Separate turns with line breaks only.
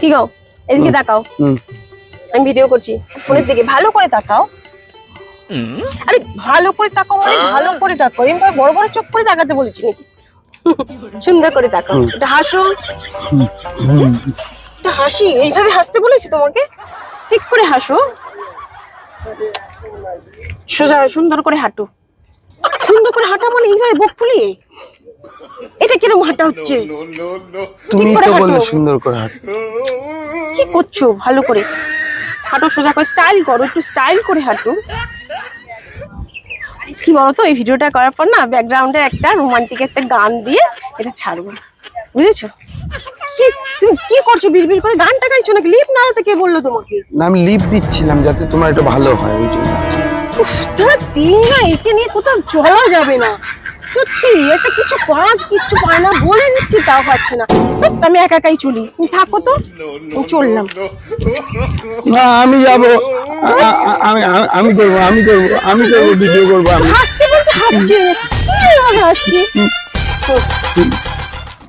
কি গো? এদিকে তাকাও।
হুম।
আমি ভিডিও করছি। ফোনের দিকে ভালো করে তাকাও। আরে ভালো করে তাকাও মানে ভালো করে তাকাও। এমন করে বড় বড় চোখ করে তাকাতে বলেছি নাকি? সুন্দর করে তাকাও। এটা হাসো। এটা হাসি। এইভাবে হাসতে বলেছি তোমাকে? ঠিক করে হাসো। সোজা সুন্দর করে হাঁটো। সুন্দর করে হাঁটা মানে এইভাবে বুক ফুলিয়ে? এটা কীরকম হাঁটা হচ্ছে?
তুমি তো বললে সুন্দর করে হাঁটো।
কি করছ? ভালো করে। হাঁটো সোজা করে স্টাইল করো একটু স্টাইল করে হাঁটো। কি বলতো এই ভিডিওটা করার পর না ব্যাকগ্রাউন্ডে একটা রোমান্টিক একটা গান দিয়ে এটা ছাড়বো। বুঝেছ? কি তুমি কি করছ বিড়বিড় করে গানটা গাইছো নাকি? লিপ নাড়াতে কে বলল তোমাকে?
না আমি লিপ দিচ্ছিলাম যাতে তোমার একটু ভালো হয় ওই জন্য।
উফ তোমার দিন না একে নিয়ে কোথাও চলা যাবে না। সত্যি এটা কিছু কাজ কিচ্ছু পায় না বলে দিচ্ছি তাও পাচ্ছি না। আমি একা একাই চলি। তুমি থাকো তো চললাম।
না আমি যাব। আমি আমি- আমি করব আমি করব আমি করব ভিডিও করব আমি।
হাসতে বলতে হাসছে। হাসছি?